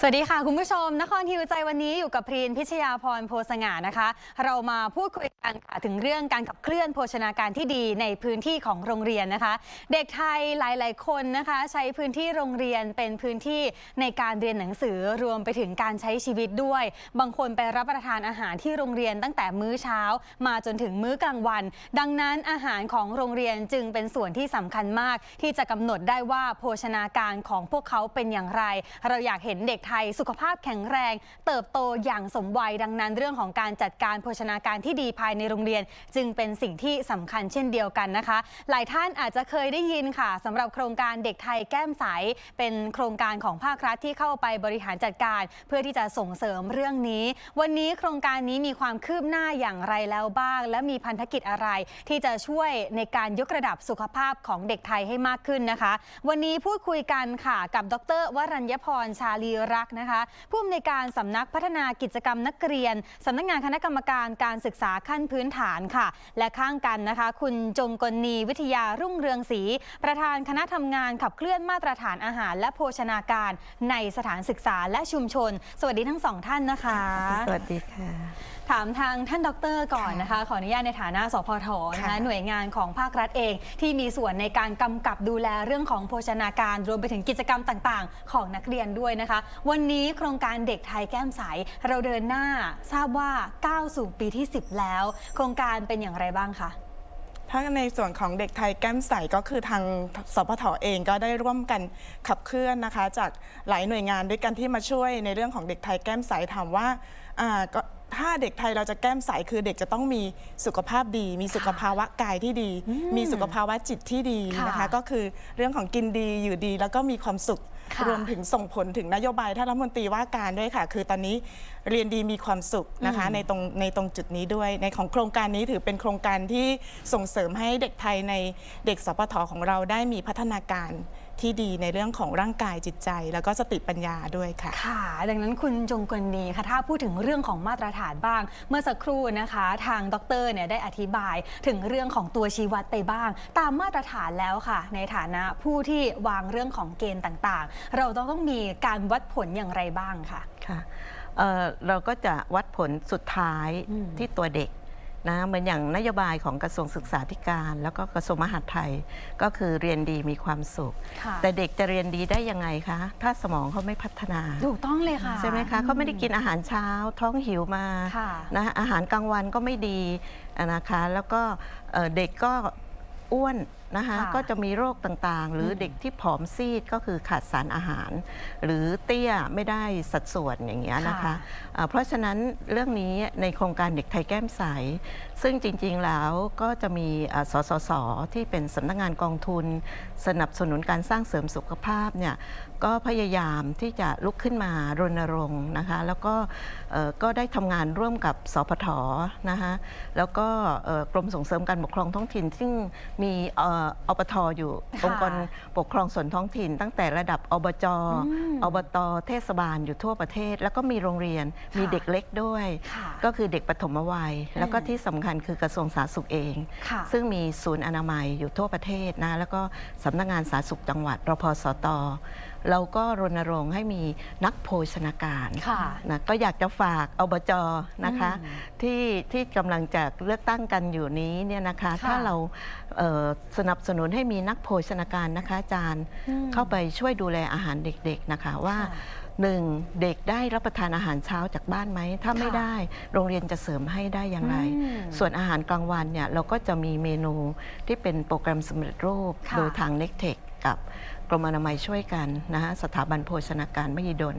สวัสดีค่ะ คุณผู้ชม นครฮิวใจวันนี้อยู่กับพรีนพิชยาพรโพสง่านะคะ เรามาพูดคุยกันค่ะถึงเรื่องการขับเคลื่อนโภชนาการที่ดีในพื้นที่ของโรงเรียนนะคะ เด็กไทยหลาย ๆ คนนะคะ ใช้พื้นที่โรงเรียนเป็นพื้นที่ในการเรียนหนังสือรวมไปถึงการใช้ชีวิตด้วย บางคนไปรับประทานอาหารที่โรงเรียนตั้งแต่มื้อเช้า มาจนถึงมื้อกลางวัน ดังนั้นอาหารของโรงเรียนจึงเป็นส่วนที่สำคัญมาก ที่จะกำหนดได้ว่าโภชนาการของพวกเขาเป็นอย่างไร เราอยากเห็นเด็กไทย สุขภาพแข็งแรง เติบโตอย่างสมวัยดังนั้น เรื่องของการจัดการโภชนาการที่ดีภายในโรงเรียน จึงเป็นสิ่งที่สำคัญเช่นเดียวกันนะคะ หลายท่านอาจจะเคยได้ยินค่ะสำหรับโครงการเด็กไทยแก้มใสเป็นโครงการของภาครัฐที่เข้าไปบริหารจัดการ เพื่อที่จะส่งเสริมเรื่องนี้ วันนี้โครงการนี้มีความคืบหน้าอย่างไรแล้วบ้าง และมีพันธกิจอะไร ที่จะช่วยในการยกระดับสุขภาพของเด็กไทยให้มากขึ้นนะคะ วันนี้พูดคุยกันค่ะกับดร วรัญญพรชาลีรกษ์นะคะ ผู้อำนวยการสำนักพัฒนากิจกรรมนักเรียนสำนักงานคณะกรรมการการศึกษาขั้นพื้นฐานค่ะ และข้างกันนะคะ คุณจงกลนีวิทยารุ่งเรืองศรีประธานคณะทำงานขับเคลื่อนมาตรฐานอาหาร และโภชนาการในสถานศึกษาและชุมชน สวัสดีทั้งสองท่านนะคะ สวัสดีค่ะถามทางท่านดรก่อนนะคะ ขออนุญาตในฐานะสพทนะคะค่ะหน่วยงานของภาครัฐเอง ที่มีส่วนในการกำกับดูแลเรื่องของโภชนาการรวมไปถึงกิจกรรมต่าง ๆ ของนักเรียนด้วยนะคะวันนี้โครงการเด็กไทยแก้มใส เราเดินหน้าทราบว่าก้าวสู่ปีที่ 10 แล้ว โครงการเป็นอย่างไรบ้างคะถ้าในส่วนของเด็กไทยแก้มใสก็คือทางสพทเองก็ได้ร่วมกันขับเคลื่อนนะคะ จากหลายหน่วยงานด้วยกันที่มาช่วยในเรื่องของเด็กไทยแก้มใสถามว่าอ่าก็ถ้าเด็กไทยเราจะแก้มใสคือเด็กจะต้องมีสุขภาพดี มีสุขภาวะกายที่ดี มีสุขภาวะจิตที่ดีนะคะค่ะก็คือเรื่องของกินดีอยู่ดีแล้วก็มีความสุขค่ะ รวมถึงส่งผลถึงนโยบายท่านรัฐมนตรีว่าการด้วยค่ะ คือตอนนี้เรียนดีมีความสุขนะคะอืมในตรงในตรงจุดนี้ด้วย ในของโครงการนี้ถือเป็นโครงการที่ส่งเสริมให้เด็กไทยในเด็กสปทของเราได้มีพัฒนาการ ที่ดีในเรื่องของร่างกายจิตใจ แล้วก็สติปัญญาด้วยค่ะ ค่ะ ดังนั้นคุณจงกลนีค่ะ ถ้าพูดถึงเรื่องของมาตรฐานบ้าง เมื่อสักครู่นะคะ ทางดรเนี่ยได้อธิบายถึงเรื่องของตัวชี้วัดไปบ้าง ตามมาตรฐานแล้วค่ะ ในฐานะผู้ที่วางเรื่องของเกณฑ์ต่างๆ เราต้องต้องมีการวัดผลอย่างไรบ้างค่ะค่ะเอ่อเราก็จะวัดผลสุดท้ายอืมที่ตัวเด็ก นะเหมือนอย่างนโยบายของกระทรวงศึกษาธิการ แล้วก็กระทรวงมหาดไทยก็คือเรียนดีมีความสุขค่ะแต่เด็กจะเรียนดีได้ยังไงคะ ถ้าสมองเขาไม่พัฒนาถูกต้องเลยค่ะใช่ไหมคะเขาไม่ได้กินอาหารเช้าท้องหิวมาค่ะนะอาหารกลางวันก็ไม่ดีอะนะคะ แล้วก็เอ่อเด็กก็ อ้วนนะคะค่ะก็จะมีโรคต่างๆ หรืออม เด็กที่ผอมซีดก็คือขาดสารอาหาร หรือเตี้ยไม่ได้สัดส่วนอย่างเงี้ยนะคะค่ะอ่าเพราะฉะนั้นเรื่องนี้ในโครงการเด็กไทยแก้มใส ซึ่งจริงๆแล้วก็จะมีอ่าสสสที่เป็นสำนักงานกองทุน สนับสนุนการสร้างเสริมสุขภาพเนี่ยก็พยายามที่จะลุกขึ้นมารณรงค์นะคะแล้วก็เอ่อก็ได้ทำงานร่วมกับสพทนะคะแล้วก็เอ่อกรมส่งเสริมการปกครองท้องถิ่น ซึ่งมีเอ่ออปทอยู่ค่ะองค์กรปกครองส่วนท้องถิ่น ตั้งแต่ระดับอบจอืมอบตเทศบาลอยู่ทั่วประเทศ แล้วก็มีโรงเรียนมีค่ะเด็กเล็กด้วยค่ะก็คือเด็กปฐมวัย แล้วก็อืมที่สำคัญคือกระทรวงสาธารณสุขเองค่ะซึ่งมีศูนย์อนามัยอยู่ทั่วประเทศนะแล้วก็สำนักงานสาธารณสุขจังหวัดรพสต เราก็รณรงค์ให้มีนักโภชนาการค่ะนะก็อยากจะฝากอบจนะคะอืมที่ที่กำลังจะเลือกตั้งกันอยู่นี้เนี่ยนะคะค่ะถ้าเราเอ่อสนับสนุนให้มีนักโภชนาการนะคะอาจารย์อืมเข้าไปช่วยดูแลอาหารเด็กๆนะคะว่าค่ะหนึ่งเด็กได้รับประทานอาหารเช้าจากบ้านไหม ถ้าไม่ค่ะได้โรงเรียนจะเสริมให้ได้อย่างไรอืมส่วนอาหารกลางวันเนี่ยเราก็จะมีเมนูที่เป็นโปรแกรมสำเร็จรูปค่ะโดยทางเน็กเทคกับ กรมอนามัยช่วยกันนะฮะสถาบันโภชนาการมหิดล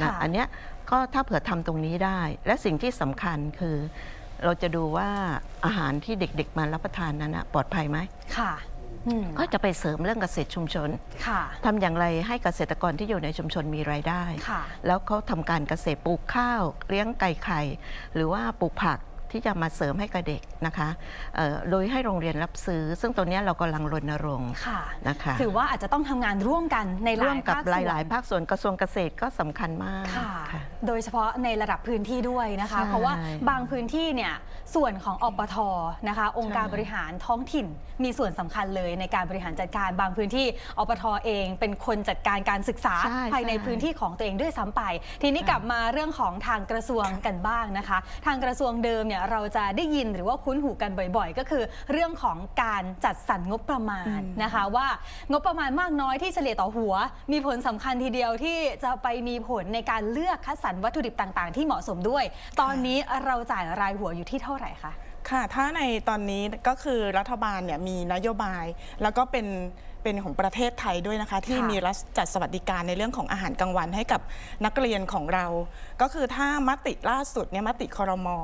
นะค่ะอันเนี้ยก็ถ้าเผื่อทำตรงนี้ได้ และสิ่งที่สำคัญคือ เราจะดูว่าอาหารที่เด็กๆมารับประทานนั้นนะปลอดภัยไหมค่ะอืมก็จะไปเสริมเรื่องเกษตรชุมชนค่ะทำอย่างไรให้เกษตรกรที่อยู่ในชุมชนมีรายได้ค่ะแล้วเขาทำการเกษตรปลูกข้าว เลี้ยงไก่ไข่ หรือว่าปลูกผัก ที่จะมาเสริมให้กับเด็กนะคะเอ่อโดยให้โรงเรียนรับซื้อ ซึ่งตัวเนี้ยเรากำลังรณรงค์ค่ะนะคะถือว่าอาจจะต้องทำงานร่วมกันในหร่วลามยกับภาคหส่วนลาย ๆ ภาคส่วนกระทรวงเกษตรก็สำคัญมากค่ะค่ะโดยเฉพาะในระดับพื้นที่ด้วยนะคะใช่เพราะว่าบางพื้นที่เนี่ยส่วนของอปทนะคะ องค์การบริหารท้องถิ่น มีส่วนสำคัญเลยในการบริหารจัดการบางพื้นที่อปทเอง เป็นคนจัดการการศึกษาใช่ภายในใช่พื้นที่ของตัวเองด้วยซ้ำไป ทีนี้ค่ะกลับมาเรื่องของทางกระทรวงกันบ้างนะคะ ทางกระทรวงเดิมเนี่ยเราจะได้ยินหรือว่าคุ้นหูกันบ่อยๆ ก็คือ เรื่องของการจัดสรรงบประมาณอืมนะคะว่างบประมาณมากน้อยที่เฉลี่ยต่อหัว มีผลสำคัญทีเดียวที่จะไปมีผลในการเลือกคัดสรรวัตถุดิบต่างๆ ที่เหมาะสมด้วย ตอนนี้เราจ่ายรายหัวอยู่ที่เท่าไหร่คะค่ะ ถ้าในตอนนี้ก็คือรัฐบาลเนี่ยมีนโยบาย แล้วก็เป็นเป็นของประเทศไทยด้วยนะคะ ที่ค่ะมีรัฐจัดสวัสดิการในเรื่องของอาหารกลางวันให้กับนักเรียนของเรา ก็คือถ้ามติล่าสุดเนี่ยมติคอรมอ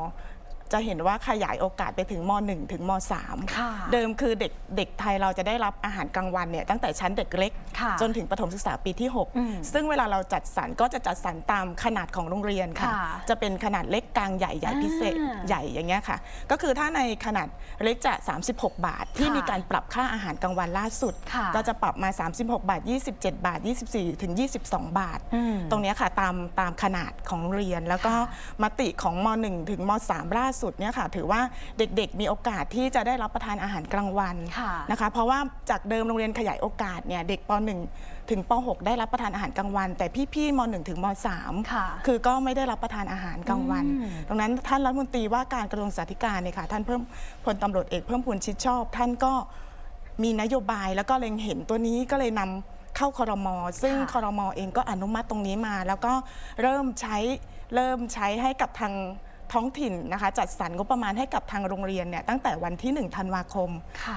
จะเห็นว่าขยายโอกาสไปถึงม .1 ถึงม .3 ค่ะเดิมคือเด็กเด็กไทยเราจะได้รับอาหารกลางวันเนี่ยตั้งแต่ชั้นเด็กเล็กค่ะจนถึงประถมศึกษาปีที่อืม6ซึ่งเวลาเราจัดสรรก็จะจัดสรรตามขนาดของโรงเรียนค่ะค่ะจะเป็นขนาดเล็กกลางใหญ่ใหญ่พิเศษอ่าใหญ่อย่างเงี้ยค่ะ ก็คือถ้าในขนาดเล็กจะ 36 บาท ที่ค่ะมีการปรับค่าอาหารกลางวันล่าสุดค่ะก็จะปรับมา 36 บาท 27 บาท 24 ถึง 22 บาทอืมตรงเนี้ยค่ะตามตามขนาดของโรงเรียน แล้วก็ค่ะมติของม .1 ถึงม .3 ล่าสุดเนี่ยค่ะถือว่าเด็กๆ มีโอกาสที่จะได้รับประทานอาหารกลางวันค่ะนะคะเพราะว่าจากเดิมโรงเรียนขยายโอกาสเนี่ยเด็กป .1 ถึงป .6 ได้รับประทานอาหารกลางวัน แต่พี่ๆม .1 ถึงม .3 ค่ะคือก็ไม่ได้รับประทานอาหารกลางวันอืมดังนั้นท่านรัฐมนตรีว่าการกระทรวงสาธารณสุขเนี่ยค่ะท่านเพิ่มพลตำรวจเอกเพิ่มพูนชิดชอบ ท่านก็มีนโยบายแล้วก็เล็งเห็นตัวนี้ก็เลยนำเข้าคอรมอซึ่งค่ะคอรมอเองก็อนุมัติตรงนี้มา แล้วก็เริ่มใช้เริ่มใช้ให้กับทาง ท้องถิ่นนะคะจัดสรรงบประมาณให้กับทางโรงเรียนเนี่ยตั้งแต่วันที่ 1 ธันวาคม ค่ะ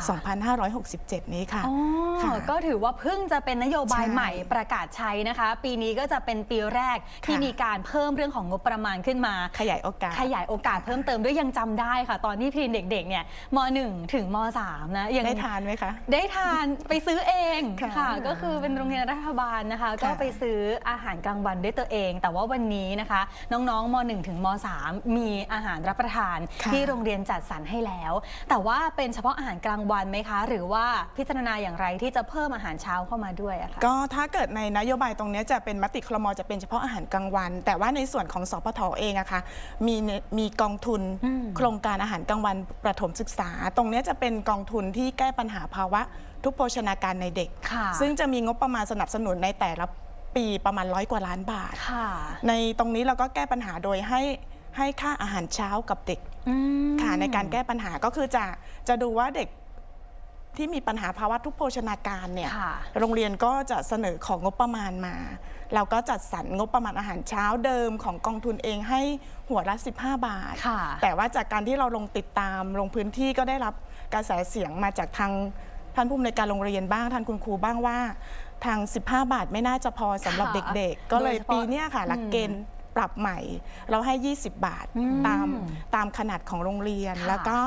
2567 นี้ค่ะ อ๋อค่ะก็ถือว่าเพิ่งจะเป็นนโยบายใช่ใหม่ประกาศใช้นะคะ ปีนี้ก็จะเป็นปีแรกที่ค่ะ มีการเพิ่มเรื่องของงบประมาณขึ้นมา ขยายโอกาส ขยายโอกาสเพิ่มเติมด้วยยังจำได้ค่ะ ตอนที่พีนเด็กๆเนี่ยม .1 ถึงม .3 นะยัง ได้ทานไหมคะ ได้ทานไปซื้อเองค่ะค่ะ ก็คือเป็นโรงเรียนรัฐบาลนะคะ ก็ไปซื้ออาหารกลางวันด้วยตัวเอง แต่ว่าวันนี้นะคะ น้องๆม .1 ถึงม .3 มีอาหารรับประทานค่ะที่โรงเรียนจัดสรรให้แล้ว แต่ว่าเป็นเฉพาะอาหารกลางวันไหมคะ หรือว่าพิจารณาอย่างไรที่จะเพิ่มอาหารเช้าเข้ามาด้วยอะคะก็ถ้าเกิดในนโยบายตรงเนี้ยจะเป็นมติคลมจะเป็นเฉพาะอาหารกลางวัน แต่ว่าในส่วนของสพทเองอะค่ะมีเนมีกองทุนอืมโครงการอาหารกลางวันประถมศึกษา ตรงเนี้ยจะเป็นกองทุนที่แก้ปัญหาภาวะทุกโภชนาการในเด็ก ค่ะซึ่งจะมีงบประมาณสนับสนุนในแต่ละปีประมาณร้อยกว่าล้านบาท ค่ะ ในตรงนี้เราก็แก้ปัญหาโดยให้ ให้ค่าอาหารเช้ากับเด็กอืมค่ะในการแก้ปัญหาก็คือจะจะดูว่าเด็กที่มีปัญหาภาวะทุกโภชนาการเนี่ยค่ะโรงเรียนก็จะเสนอของงบประมาณมาเราก็จัดสรรงบประมาณอาหารเช้าเดิมของกองทุนเองให้หัวละ 15 บาทค่ะแต่ว่าจากการที่เราลงติดตามลงพื้นที่ก็ได้รับกระแสเสียงมาจากทางท่านผู้อำนวยการโรงเรียนบ้างท่านคุณครูบ้างว่าทาง 15 บาทไม่น่าจะพอสำหรับค่ะเด็กๆ ก็เลยโดยเฉพาะปีเนี้ยค่ะหลักเกณฑ์ ปรับใหม่ เราให้ 20 บาทอืมตามตามขนาดของโรงเรียนค่ะแล้วก็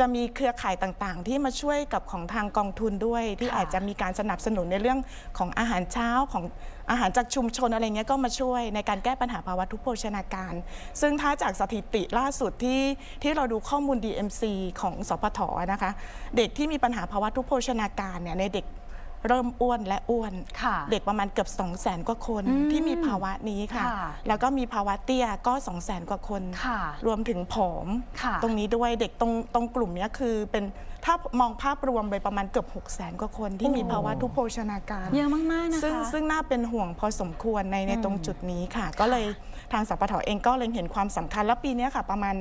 จะมีเครือข่ายต่างๆ ที่มาช่วยกับของทางกองทุนด้วย ที่ค่ะอาจจะมีการสนับสนุนในเรื่องของอาหารเช้าของอาหารจากชุมชนอะไรเงี้ยก็มาช่วยในการแก้ปัญหาภาวะทุกโภชนาการ ซึ่งถ้าจากสถิติล่าสุดที่ที่เราดูข้อมูล DMC ของสพทนะคะ เด็กที่มีปัญหาภาวะทุกโภชนาการเนี่ยในเด็ก เริ่มอ้วนและอ้วน ค่ะเด็กประมาณเกือบ 2 0 0 0 0 0กว่าคนอืมที่มีภาวะนี้ค่ะ ค่ะ แล้วก็มีภาวะเตี้ยก็ 2 0 0 0 0 0กว่าคน ค่ะ รวมถึงผอม ค่ะ ตรงนี้ด้วยเด็กตรงตรงกลุ่มเนี้ยคือเป็นถ้ามองภาพรวมไปประมาณเกือบ 6 0 0 0 0 0กว่าคนที่มีภาวะทุกโภชนาการ เยอะมากๆนะคะ ซึ่งซึ่งน่าเป็นห่วงพอสมควรในในอืมตรงจุดนี้ค่ะ ก็เลยทางสปทเองก็เล็งเห็นความสำคัญ แล้วปีเนี้ยค่ะ ประมาณ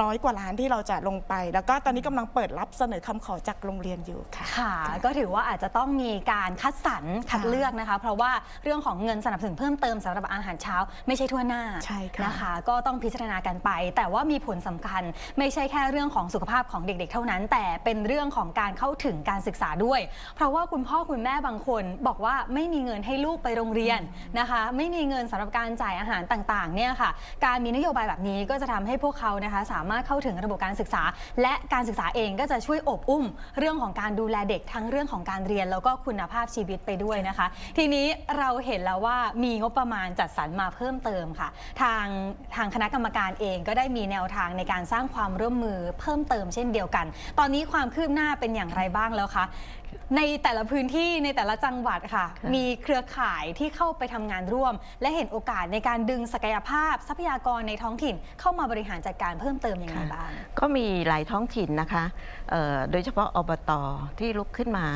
ร้อยกว่าล้านที่เราจะลงไป แล้วก็ตอนนี้กำลังเปิดรับเสนอคำขอจากโรงเรียนอยู่ค่ะค่ะ ก็ถือว่าอาจจะต้องมีการคัดสรรคัดเลือกนะคะ เพราะว่าเรื่องของเงินสนับสนุนเพิ่มเติมสำหรับอาหารเช้า ไม่ใช่ทั่วหน้าใช่ค่ะนะคะ ก็ต้องพิจารณากันไป แต่ว่ามีผลสำคัญไม่ใช่แค่เรื่องของสุขภาพของเด็กๆ เท่านั้น แต่เป็นเรื่องของการเข้าถึงการศึกษาด้วย เพราะว่าคุณพ่อคุณแม่บางคนบอกว่าไม่มีเงินให้ลูกไปโรงเรียนนะคะ ไม่มีเงินสำหรับการจ่ายอาหารต่างๆเนี่ยค่ะ การมีนโยบายแบบนี้ก็จะทำให้พวกเขานะคะสามารถเข้าถึงระบบการศึกษา และการศึกษาเองก็จะช่วยอบอุ้ม เรื่องของการดูแลเด็กทั้งเรื่องของการเรียน แล้วก็คุณภาพชีวิตไปด้วยนะคะ ทีนี้เราเห็นแล้วว่ามีงบประมาณจัดสรรมาเพิ่มเติมค่ะ ทางทางคณะกรรมการเองก็ได้มีแนวทางในการสร้างความร่วมมือเพิ่มเติมเช่นเดียวกัน ตอนนี้ความคืบหน้าเป็นอย่างไรบ้างแล้วคะในแต่ละพื้นที่ในแต่ละจังหวัดค่ะค่ะมีเครือข่ายที่เข้าไปทำงานร่วม และเห็นโอกาสในการดึงศักยภาพทรัพยากรในท้องถิ่นเข้ามาบริหารจัดการเพิ่มเติมยังไงบ้าง ก็มีหลายท้องถิ่นนะคะเอ่อโดยเฉพาะอบตที่ลุกขึ้นมา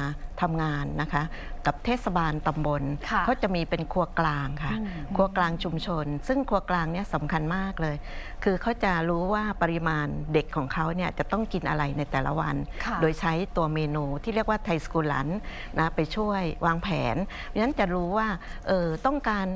ทำงานนะคะ กับเทศบาลตำบลค่ะเขาจะมีเป็นครัวกลางค่ะอืมครัวกลางชุมชน ซึ่งครัวกลางเนี่ยสำคัญมากเลย คือเขาจะรู้ว่าปริมาณเด็กของเขาเนี่ยจะต้องกินอะไรในแต่ละวันค่ะโดยใช้ตัวเมนูที่เรียกว่าไทยสกูลันนะไปช่วยวางแผนเพราะฉะนั้นจะรู้ว่าเออต้องการ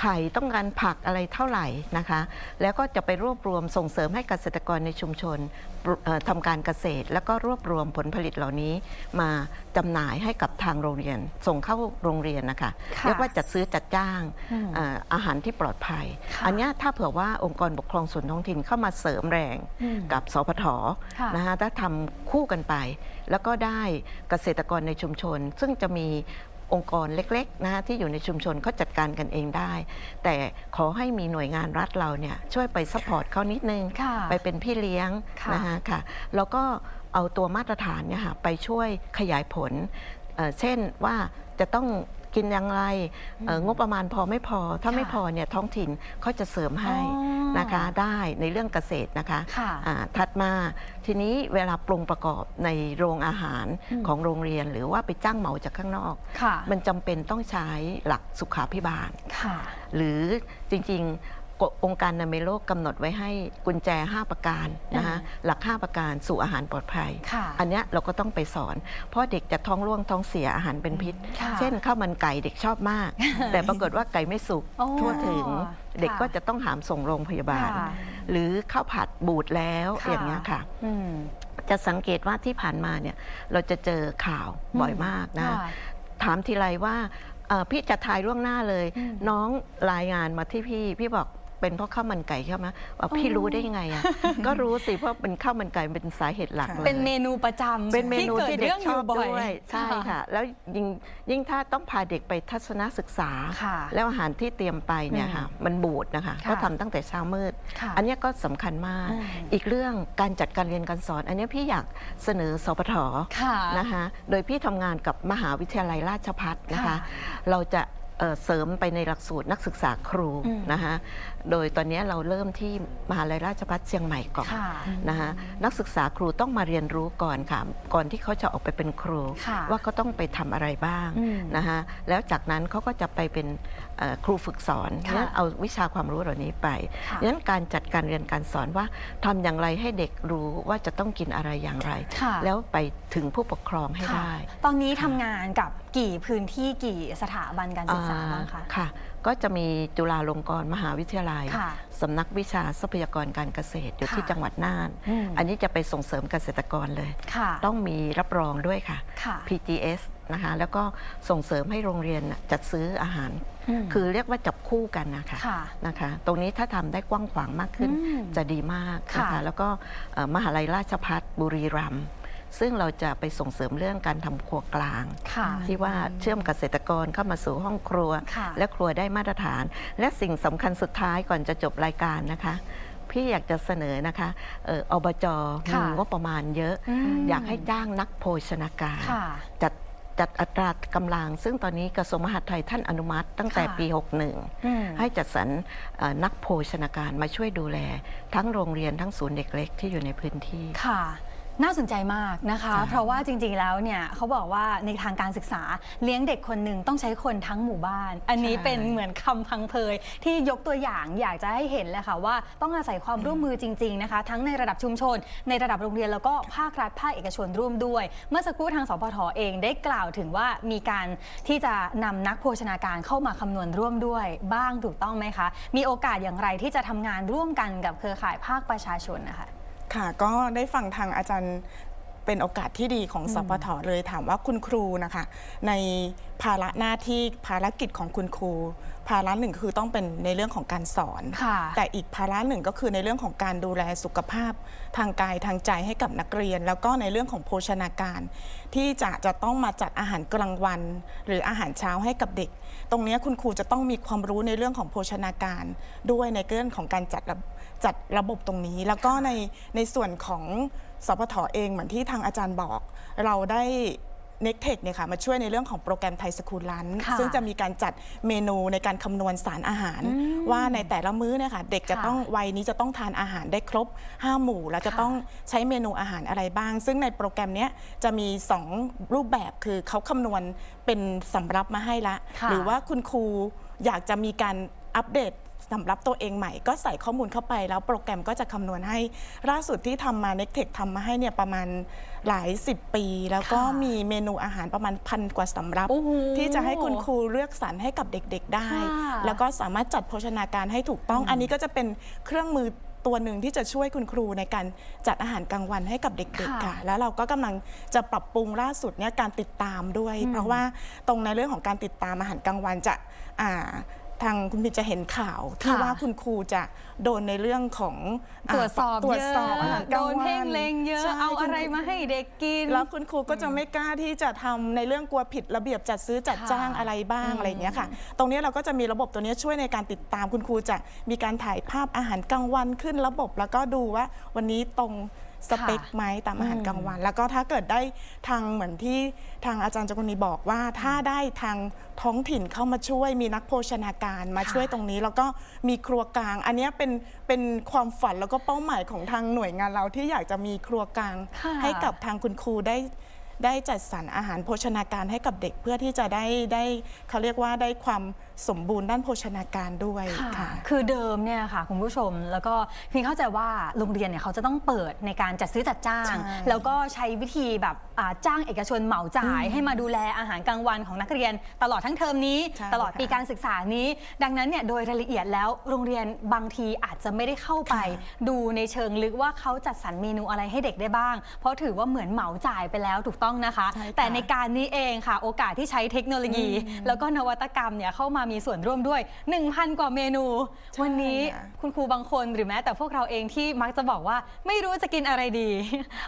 ไข่ต้องการผักอะไรเท่าไหร่นะคะ แล้วก็จะไปรวบรวมส่งเสริมให้เกษตรกรในชุมชนปลูกเอ่อทำการเกษตร แล้วก็รวบรวมผลผลิตเหล่านี้มาจำหน่ายให้กับทางโรงเรียน ส่งเข้าโรงเรียนนะคะค่ะเรียกว่าจัดซื้อจัดจ้างอืมเอ่ออาหารที่ปลอดภัยค่ะอันเนี้ยถ้าเผื่อว่าองค์กรปกครองส่วนท้องถิ่นเข้ามาเสริมแรงอืมกับสพทค่ะนะคะถ้าทำคู่กันไป แล้วก็ได้เกษตรกรในชุมชน ซึ่งจะมี องค์กรเล็กๆนะคะที่อยู่ในชุมชนเขาจัดการกันเองได้ แต่ขอให้มีหน่วยงานรัฐเราเนี่ยช่วยไปซัพพอร์ตเขานิดนึงค่ะไปเป็นพี่เลี้ยงค่ะนะคะค่ะแล้วก็เอาตัวมาตรฐานเนี่ยค่ะไปช่วยขยายผลเอ่อเช่นว่าจะต้องกินอย่างไรเอ่องบประมาณพอไม่พอ ถ้าค่ะไม่พอเนี่ยท้องถิ่นเขาจะเสริมให้อ๋อ นะคะได้ในเรื่องเกษตรนะคะค่ะอ่าถัดมาทีนี้เวลาปรุงประกอบในโรงอาหารอืมของโรงเรียน หรือว่าไปจ้างเหมาจากข้างนอกค่ะมันจำเป็นต้องใช้หลักสุขาพิบาลค่ะหรือจริงๆกฎ องค์การอนามัยโลกกำหนดไว้ให้กุญแจ 5 ประการนะคะอ่าหลัก 5 ประการสู่อาหารปลอดภัยค่ะอันเนี้ยเราก็ต้องไปสอน เพราะเด็กจะท้องร่วงท้องเสียอาหารเป็นพิษค่ะเช่นข้าวมันไก่เด็กชอบมาก แต่ปรากฏว่าไก่ไม่สุกโอ้ทั่วถึงค่ะเด็กก็จะต้องหามส่งโรงพยาบาลค่ะหรือข้าวผัดบูดแล้วค่ะอย่างเงี้ยค่ะอืมจะสังเกตว่าที่ผ่านมาเนี่ยเราจะเจอข่าวบ่อยมากนะค่ะถามทีไรว่าเอ่อพี่จะทายล่วงหน้าเลยอืมน้องรายงานมาที่พี่ พี่บอก เป็นเพราะข้าวมันไก่ใช่ไหมว่าพี่อ๋อรู้ได้ยังไงอะ ก็รู้สิเพราะเป็นข้าวมันไก่เป็นสาเหตุหลักค่ะเลยเป็นเมนูประจำเป็นเมนูที่เด็กชอบกิด้วยใช่ค่ะ แล้วยิ่งยิ่งถ้าต้องพาเด็กไปทัศนศึกษาค่ะแล้วอาหารที่เตรียมไปเนี่ยค่ะมันบูดนะคะค่ะก็ทำตั้งแต่เช้ามืดค่ะอันเนี้ยก็สำคัญมากอืมอีกเรื่องการจัดการเรียนการสอน อันเนี้ยพี่อยากเสนอสปทค่ะนะคะโดยพี่ทำงานกับมหาวิทยาลัยราชภัฏนะคะค่ะเราจะเอ่อเสริมไปในหลักสูตรนักศึกษาครูอืมนะคะ โดยตอนนี้เราเริ่มที่มหาลัยราชภัฏเชียงใหม่ก่อนค่ะนะคะนักศึกษาครูต้องมาเรียนรู้ก่อนค่ะ ก่อนที่เขาจะออกไปเป็นครูค่ะว่าเขาต้องไปทำอะไรบ้างอืมนะคะแล้วจากนั้นเขาก็จะไปเป็นเอ่อครูฝึกสอนค่ะงั้นเอาวิชาความรู้เหล่านี้ไปค่ะงั้นการจัดการเรียนการสอนว่าทำอย่างไรให้เด็กรู้ว่าจะต้องกินอะไรอย่างไรค่ะแล้วไปถึงผู้ปกครองให้ค่ะได้ ตอนนี้ทำงานกับกี่พื้นที่กี่สถาบันการศึกษาบ้างคะอ่ค่ะ ก็จะมีจุฬาลงกรณ์มหาวิทยาลัยค่ะสำนักวิชาทรัพยากรการเกษตรอยู่ค่ะที่จังหวัดน่านอืมอันนี้จะไปส่งเสริมเกษตรกรเลยค่ะต้องมีรับรองด้วยค่ะค่ะ PGS นะคะแล้วก็ส่งเสริมให้โรงเรียนน่ะจัดซื้ออาหารมคือเรียกว่าจับคู่กันนะคะค่ะนะคะ ตรงนี้ถ้าทำได้กว้างขวางมากขึ้นอืมจะดีมากนะค่ะคะแล้วก็เอ่อมหาลัยราชพัฒบุรีรัมย์ ซึ่งเราจะไปส่งเสริมเรื่องการทำครัวกลาง ค่ะ ที่ว่าเชื่อมเกษตรกรเข้ามาสู่ห้องครัว ค่ะและครัวได้มาตรฐาน และสิ่งสำคัญสุดท้ายก่อนจะจบรายการนะคะ พี่อยากจะเสนอนะคะเอ่ออบจค่ะมีงบประมาณเยอะ อืม อยากให้จ้างนักโภชนาการ ค่ะ จัดจัดอัตรากำลัง ซึ่งตอนนี้กระทรวงมหาดไทยท่านอนุมัติตั้งแต่ค่ะ ปีอืม61ให้จัดสรรเอ่อนักโภชนาการมาช่วยดูแล ทั้งโรงเรียนทั้งศูนย์เด็กเล็กที่อยู่ในพื้นที่ ค่ะ น่าสนใจมากนะคะค่ะเพราะว่าจริงๆแล้วเนี่ยเขาบอกว่าในทางการศึกษาเลี้ยงเด็กคนหนึ่งต้องใช้คนทั้งหมู่บ้าน อันนี้ใช่เป็นเหมือนคำพังเพยที่ยกตัวอย่างอยากจะให้เห็นเลยค่ะว่าต้องอาศัยความร่วมมือจริงๆนะคะ ทั้งในระดับชุมชน ในระดับโรงเรียนแล้วก็ภาครัฐภาคเอกชนร่วมด้วย เมื่อสักครู่ทางสพทเองได้กล่าวถึงว่ามีการที่จะนำนักโภชนาการเข้ามาคำนวณร่วมด้วย บ้างถูกต้องไหมคะ มีโอกาสอย่างไรที่จะทำงานร่วมกันกับเครือข่ายภาคประชาชนนะคะ ค่ะ ก็ได้ฟังทางอาจารย์เป็นโอกาสที่ดีของสพทเลยถามว่าคุณครูนะคะ ในภาระหน้าที่ภารกิจของคุณครู ภาระหนึ่งคือต้องเป็นในเรื่องของการสอนค่ะแต่อีกภาระหนึ่งก็คือในเรื่องของการดูแลสุขภาพ ทางกายทางใจให้กับนักเรียน แล้วก็ในเรื่องของโภชนาการ ที่จะจะต้องมาจัดอาหารกลางวัน หรืออาหารเช้าให้กับเด็ก ตรงเนี้ยคุณครูจะต้องมีความรู้ในเรื่องของโภชนาการ ด้วยในเรื่องของการจัดระ จัดระบบตรงนี้ แล้วก็ในในส่วนของสพทเองเหมือนที่ทางอาจารย์บอก เราได้เน็กเทคเนี่ยค่ะมาช่วยในเรื่องของโปรแกรมไทยสคูลลันค่ะซึ่งจะมีการจัดเมนูในการคำนวณสารอาหารว่าในแต่ละมื้อเนี่ยค่ะเด็กจะค่ะต้องวัยนี้จะต้องทานอาหารได้ครบ 5 หมู่ แล้วจะค่ะต้องใช้เมนูอาหารอะไรบ้าง ซึ่งในโปรแกรมเนี้ยจะมี 2 รูปแบบคือเขาคำนวณเป็นสำรับมาให้ละ ค่ะ หรือว่าคุณครูอยากจะมีการอัปเดต สำหรับตัวเองใหม่ ก็ใส่ข้อมูลเข้าไปแล้วโปรแกรมก็จะคำนวณให้ล่าสุดที่ทำมา n e c t e c h ทำมาให้เนี่ยประมาณหลายสิบปี แล้วก็ค่ะมีเมนูอาหารประมาณพันกว่าสำรับ โอ้โหที่จะให้คุณครูเลือกสรรให้กับเด็กๆได้ ค่ะแล้วก็สามารถจัดโภชนาการให้ถูกต้อง อันนี้ก็จะเป็นเครื่องมือตัวหนึ่งที่จะช่วยคุณครูในการจัดอาหารกลางวันให้กับเด็กค่ะๆค่ะ แล้วเราก็กำลังจะปรับปรุงล่าสุดเนี่ยการติดตามด้วย เพราะว่าตรงในเรื่องของการติดตามอาหารกลางวันจะอ่า ทางคุณพิมจะเห็นข่าวที่ค่ะว่าคุณครูจะโดนในเรื่องของาตรวจสอบตรวเยจอะสอบอาหารกลาโดงนวันเพ่งเลงเยอะใช่เอาอะไรคุณคมาให้เด็กกิน แล้วคุณครูก็จะไม่กล้าที่จะทำในเรื่องกลัวผิดระเบียบจัดซื้อจัดค่ะจ้างอะไรบ้างอืมอะไรอย่างเงี้ยค่ะ ตรงนี้เราก็จะมีระบบตัวนี้ช่วยในการติดตามคุณครูจะมีการถ่ายภาพอาหารกลางวันขึ้นระบบ แล้วก็ดูว่าวันนี้ตรง สเปคไหมตามอาหารกลางวัน แล้วก็ถ้าเกิดได้ทางเหมือนที่ทางอาจารย์จงกนีบอกว่า ถ้าได้ทางท้องถิ่นเข้ามาช่วยมีนักโภชนาการมาค่ะช่วยตรงนี้ แล้วก็มีครัวกลาง อันเนี้ยเป็นเป็นความฝันแล้วก็เป้าหมายของทางหน่วยงานเราที่อยากจะมีครัวกลางค่ะให้กับทางคุณครูได้ได้จัดสรรอาหารโภชนาการให้กับเด็กเพื่อที่จะได้ได้เขาเรียกว่าได้ความสมบูรณ์ด้านโภชนาการด้วยค่ะค่ะ คือเดิมเนี่ยค่ะคุณผู้ชม แล้วก็พิงเข้าใจว่าโรงเรียนเนี่ยเขาจะต้องเปิดในการจัดซื้อจัดจ้างใช่แล้วก็ใช้วิธีแบบอ่าจ้างเอกชนเหมาจ่ายให้มาดูแลอาหารกลางวันของนักเรียน ตลอดทั้งเทอมนี้ใช่ตลอดค่ะปีการศึกษานี้ ดังนั้นเนี่ยโดยรายละเอียดแล้วโรงเรียนบางทีอาจจะไม่ได้เข้าไปค่ะดูในเชิงลึกว่าเขาจัดสรรเมนูอะไรให้เด็กได้บ้าง เพราะถือว่าเหมือนเหมาจ่ายไปแล้วถูกต้องนะคะใช่ค่ะแต่ในการนี้เองค่ะ โอกาสที่ใช้เทคโนโลยี แล้วก็นวัตกรรมเนี่ยเข้ามามีส่วนร่วมด้วย 1,000 กว่าเมนูใช่วันนี้ค่ะคุณครูบางคนหรือแม้แต่พวกเราเองที่มักจะบอกว่าไม่รู้จะกินอะไรดี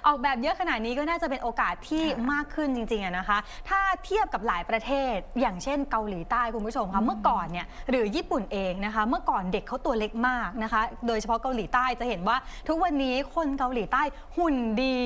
ออกแบบเยอะขนาดนี้ก็น่าจะเป็นโอกาสที่มากขึ้นจริงๆอะนะคะ ถ้าเทียบกับหลายประเทศ อย่างเช่นเกาหลีใต้คุณผู้ชมคะเมื่อก่อนเนี่ยหรือญี่ปุ่นเองนะคะ เมื่อก่อนเด็กเขาตัวเล็กมากนะคะ โดยเฉพาะเกาหลีใต้จะเห็นว่า ทุกวันนี้คนเกาหลีใต้หุ่นดี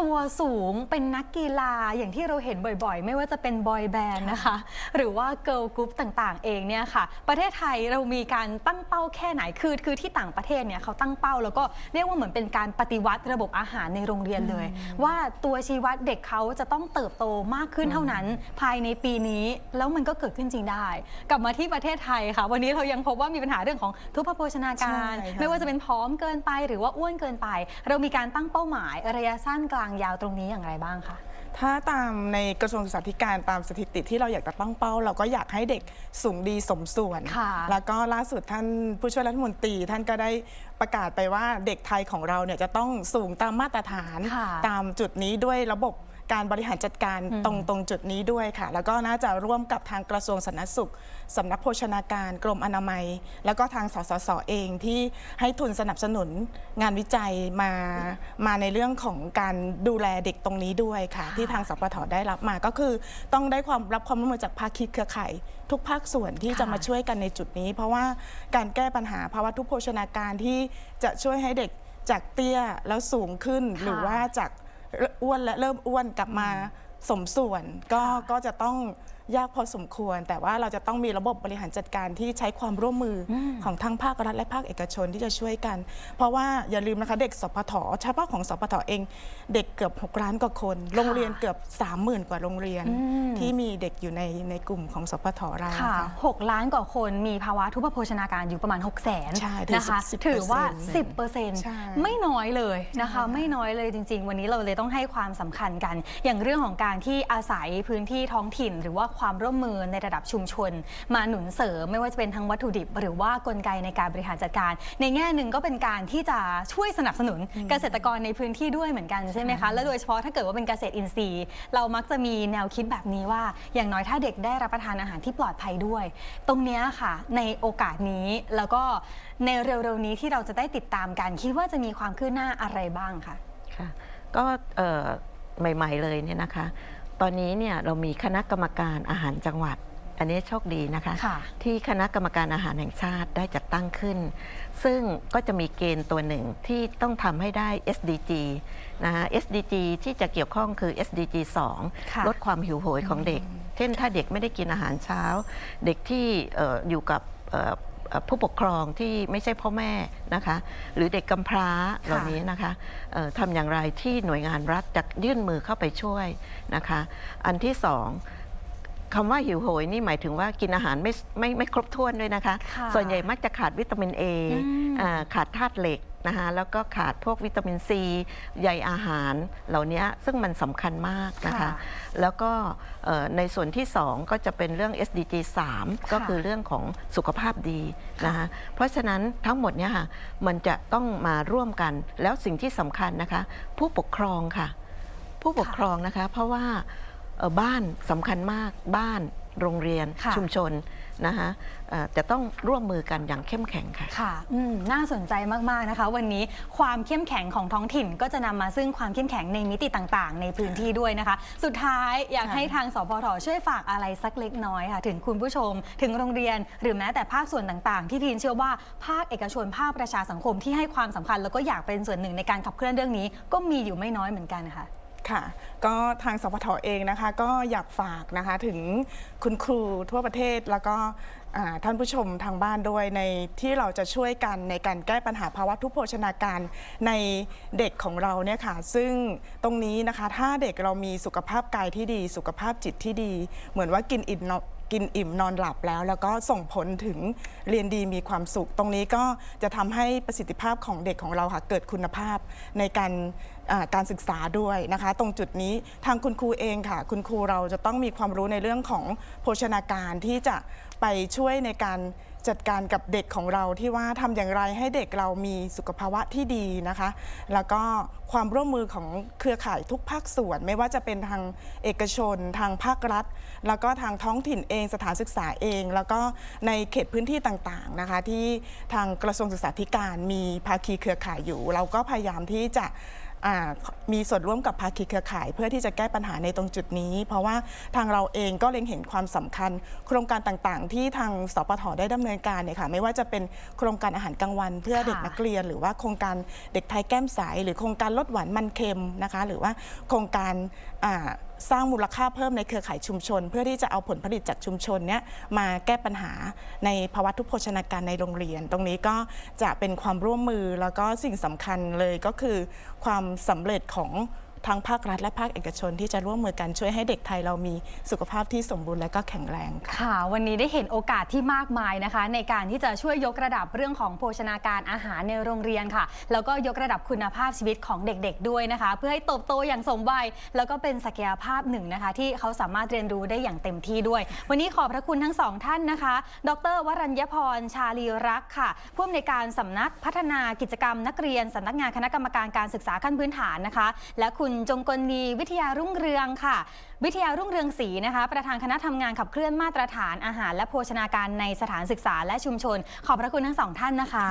ตัวสูงเป็นนักกีฬาอย่างที่เราเห็นบ่อยๆ ไม่ว่าจะเป็นบอยแบนด์นะคะ หรือว่าเกิร์ลกรุ๊ปต่างๆ เองเนี่ยค่ะ ประเทศไทยเรามีการตั้งเป้าแค่ไหนคือคือที่ต่างประเทศเนี่ยเขาตั้งเป้าแล้วก็เรียกว่าเหมือนเป็นการปฏิวัติระบบอาหารในโรงเรียนเลย ว่าตัวชีวัดเด็กเขาจะต้องเติบโตมากขึ้นเท่านั้น ภายในปีนี้แล้วมันก็เกิดขึ้นจริงได้ กลับมาที่ประเทศไทยค่ะ วันนี้เรายังพบว่ามีปัญหาเรื่องของทุพโภชนาการใช่ค่ะไม่ว่าจะเป็นผอมเกินไป หรือว่าอ้วนเกินไป เรามีการตั้งเป้าหมายระยะสั้นกลางยาวตรงนี้อย่างไรบ้างคะ ถ้าตามในกระทรวงศึกษาธิการตามสถิติที่เราอยากจะตั้งเป้า เราก็อยากให้เด็กสูงดีสมส่วน ค่ะ แล้วก็ล่าสุดท่านผู้ช่วยรัฐมนตรีท่านก็ได้ประกาศไปว่าเด็กไทยของเราเนี่ยจะต้องสูงตามมาตรฐาน ค่ะ ตามจุดนี้ด้วยระบบ การบริหารจัดการอืมตรงตรงจุดนี้ด้วยค่ะ แล้วก็น่าจะร่วมกับทางกระทรวงสาธารณสุขสำนักโภชนาการกรมอนามัย แล้วก็ทางสสสเองที่ให้ทุนสนับสนุนงานวิจัยมามาในเรื่องของการดูแลเด็กตรงนี้ด้วยค่ะค่ะที่ทางสปทได้รับมาก็คือ ต้องได้ความรับความร่วมมือจากภาคีเครือข่ายทุกภาคส่วนที่จะค่ะมาช่วยกันในจุดนี้ เพราะว่าการแก้ปัญหาภาวะทุพโภชนาการที่จะช่วยให้เด็กจากเตี้ยแล้วสูงขึ้นค่ะหรือว่าจาก อ้วนและเริ่มอ้วนกลับมาสมส่วนก็ค่ะก็จะต้อง ยากพอสมควร แต่ว่าเราจะต้องมีระบบบริหารจัดการที่ใช้ความร่วมมืออมของทั้งภาครัฐและภาคเอกชนที่จะช่วยกัน เพราะว่าอย่าลืมนะคะเด็กสพทเฉพาะของสพทเอง เด็กเกือบ 6 ล้านกว่าคน โรงเรียนเกือบ 30,000 กว่าโรงเรียนอืมที่มีเด็กอยู่ในในกลุ่มของสพทเราค่ะค่ะ6ล้านกว่าคนมีภาวะทุพโภชนาการอยู่ประมาณ 6 0 0 0 0นใช่ถือนะคะ10%ถือว่าใช่10%ไม่น้อยเลยนะคะ ไม่น้อยเลยจริง ๆ วันนี้เราเลยต้องให้ความสำคัญกัน อย่างเรื่องของการที่อาศัยพื้นที่ท้องถิ่นหรือว่าความร่วมมือในระดับชุมชน มาหนุนเสริมไม่ว่าจะเป็นทั้งวัตถุดิบ หรือว่ากลไกในการบริหารจัดการ ในแง่หนึ่งก็เป็นการที่จะช่วยสนับสนุนเกษตรกรในพื้นที่ด้วยเหมือนกันใช่ไหมคะและโดยเฉพาะถ้าเกิดว่าเป็นเกษตรอินทรีย์ เรามักจะมีแนวคิดแบบนี้ว่า อย่างน้อยถ้าเด็กได้รับประทานอาหารที่ปลอดภัยด้วย ตรงเนี้ยค่ะ ในโอกาสนี้แล้วก็ในเร็วๆนี้ที่เราจะได้ติดตามกัน คิดว่าจะมีความคืบหน้าอะไรบ้างคะค่ะก็เอ่อใหม่ ๆ เลยเนี่ยนะคะ ตอนนี้เนี่ยเรามีคณะกรรมการอาหารจังหวัด อันนี้โชคดีนะคะค่ะที่คณะกรรมการอาหารแห่งชาติได้จัดตั้งขึ้น ซึ่งก็จะมีเกณฑ์ตัวหนึ่งที่ต้องทำให้ได้ SDG นะคะ SDG ที่จะเกี่ยวข้องคือ SDG ค่ะ2ลดความหิวโหยของเด็ก เช่นถ้าเด็กไม่ได้กินอาหารเช้า เด็กที่เอ่ออยู่กับเอ่อเอ่อ ผู้ปกครองที่ไม่ใช่พ่อแม่นะคะ หรือเด็กกำพร้าเหล่านี้นะคะทำอย่างไรที่หน่วยงานรัฐจะยื่นมือเข้าไปช่วยนะคะ อันที่สอง คำว่าหิวโหยนี่หมายถึงว่ากินอาหารไม่ไม่ไม่ครบถ้วนด้วยนะคะ ค่ะส่วนใหญ่มักจะขาดวิตามิน A อืมอ่าขาดธาตุเหล็กนะคะแล้วก็ขาดพวกวิตามินซีใยอาหารเหล่านี้ซึ่งมันสำคัญมากนะคะ ค่ะแล้วก็เอ่อในส่วนที่ 2 ก็จะเป็นเรื่อง SDG 3 ก็คือเรื่องของสุขภาพดีนะคะเพราะฉะนั้นทั้งหมดเนี่ยค่ะมันจะต้องมาร่วมกันแล้วสิ่งที่สำคัญนะคะ ผู้ปกครองค่ะ ผู้ปกครองนะคะ เพราะว่าเอ่อ บ้านสำคัญมากบ้านโรงเรียนค่ะชุมชนนะคะเอ่อจะต้องร่วมมือกันอย่างเข้มแข็งค่ะค่ะอืมน่าสนใจมาก ๆ นะคะ วันนี้ความเข้มแข็งของท้องถิ่นก็จะนำมาซึ่งความเข้มแข็งในมิติต่างๆ ในพื้นที่ด้วยนะคะ สุดท้ายอยากค่ะให้ทางสพทช่วยฝากอะไรสักเล็กน้อยค่ะ ถึงคุณผู้ชม ถึงโรงเรียน หรือแม้แต่ภาคส่วนต่างๆ ที่พีนเชื่อว่าภาคเอกชนภาคประชาสังคมที่ให้ความสำคัญ แล้วก็อยากเป็นส่วนหนึ่งในการขับเคลื่อนเรื่องนี้ ก็มีอยู่ไม่น้อยเหมือนกันค่ะ ค่ะ ก็ทางสพทเองนะคะ ก็อยากฝากนะคะถึงคุณครูทั่วประเทศแล้วก็ท่านผู้ชมทางบ้านด้วยในที่เราจะช่วยกันในการแก้ปัญหาภาวะทุพโภชนาการในเด็กของเราเนี่ยค่ะ ซึ่งตรงนี้นะคะถ้าเด็กเรามีสุขภาพกายที่ดี สุขภาพจิตที่ดี เหมือนว่ากินอิ่มนอน กินอิ่มนอนหลับแล้ว แล้วก็ส่งผลถึงเรียนดีมีความสุข ตรงนี้ก็จะทำให้ประสิทธิภาพของเด็กของเราค่ะเกิดคุณภาพในการอ่าการศึกษาด้วยนะคะ ตรงจุดนี้ทางคุณครูเองค่ะ คุณครูเราจะต้องมีความรู้ในเรื่องของโภชนาการที่จะไปช่วยในการ จัดการกับเด็กของเราที่ว่าทำอย่างไรให้เด็กเรามีสุขภาวะที่ดีนะคะ แล้วก็ความร่วมมือของเครือข่ายทุกภาคส่วน ไม่ว่าจะเป็นทางเอกชน ทางภาครัฐ แล้วก็ทางท้องถิ่นเองสถานศึกษาเอง แล้วก็ในเขตพื้นที่ต่างๆนะคะ ที่ทางกระทรวงศึกษาธิการมีภาคีเครือข่ายอยู่ เราก็พยายามที่จะ มีส่วนร่วมกับภาคีเครือข่าย เพื่อที่จะแก้ปัญหาในตรงจุดนี้ เพราะว่าทางเราเองก็เล็งเห็นความสำคัญ โครงการต่างๆ ที่ทางสปทได้ดำเนินการเนี่ยค่ะไม่ว่าจะเป็นโครงการอาหารกลางวัน เพื่อเด็กนักเรียน หรือว่าโครงการเด็กไทยแก้มใสหรือโครงการลดหวานมันเค็มนะคะ หรือว่าโครงการ สร้างมูลค่าเพิ่มในเครือข่ายชุมชน เพื่อที่จะเอาผลผลิตจากชุมชนเนี้ยมาแก้ปัญหาในภาวะทุพโภชนาการในโรงเรียน ตรงนี้ก็จะเป็นความร่วมมือแล้วก็สิ่งสำคัญเลยก็คือความสำเร็จของ ทั้งภาครัฐและภาคเอกชน ที่จะร่วมมือกันช่วยให้เด็กไทยเรามีสุขภาพที่สมบูรณ์และก็แข็งแรงค่ะ ค่ะ วันนี้ได้เห็นโอกาสที่มากมายนะคะ ในการที่จะช่วยยกระดับเรื่องของโภชนาการอาหารในโรงเรียนค่ะ แล้วก็ยกระดับคุณภาพชีวิตของเด็กๆด้วยนะคะ เพื่อให้เติบโตอย่างสมวัยแล้วก็เป็นศักยภาพหนึ่งนะคะ ที่เขาสามารถเรียนรู้ได้อย่างเต็มที่ด้วย วันนี้ขอบพระคุณทั้งสองท่านนะคะ ดร วรัญญพรชาลีรักษ์ค่ะผู้อำนวยการสำนักพัฒนากิจกรรมนักเรียนสำนักงานคณะกรรมการการศึกษาขั้นพื้นฐานนะคะ และคุณจงกลนีวิทยารุ่งเรืองค่ะ วิทยารุ่งเรืองศรีนะคะ ประธานคณะทำงานขับเคลื่อนมาตรฐานอาหารและโภชนาการในสถานศึกษาและชุมชน ขอบพระคุณทั้งสองท่านนะคะ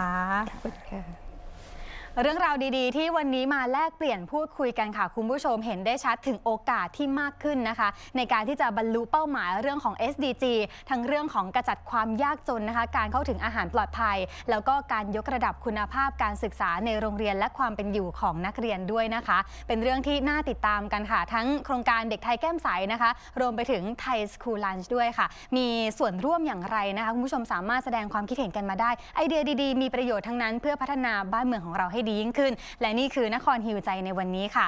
เรื่องราวดีๆ ที่วันนี้มาแลกเปลี่ยนพูดคุยกันค่ะ คุณผู้ชมเห็นได้ชัดถึงโอกาสที่มากขึ้นนะคะ ในการที่จะบรรลุเป้าหมายเรื่องของ SDG ทั้งเรื่องของกระจัดความยากจนนะคะ การเข้าถึงอาหารปลอดภัย แล้วก็การยกระดับคุณภาพการศึกษาในโรงเรียนและความเป็นอยู่ของนักเรียนด้วยนะคะ เป็นเรื่องที่น่าติดตามกันค่ะ ทั้งโครงการเด็กไทยแก้มใสนะคะ รวมไปถึงไทยสคูลลันช์ด้วยค่ะ มีส่วนร่วมอย่างไรนะคะคุณผู้ชมสามารถแสดงความคิดเห็นกันมาได้ไอเดียดีๆ มีประโยชน์ทั้งนั้นเพื่อพัฒนาบ้านเมืองของเราให้ดียิ่งขึ้น และนี่คือนครฮิวใจในวันนี้ค่ะ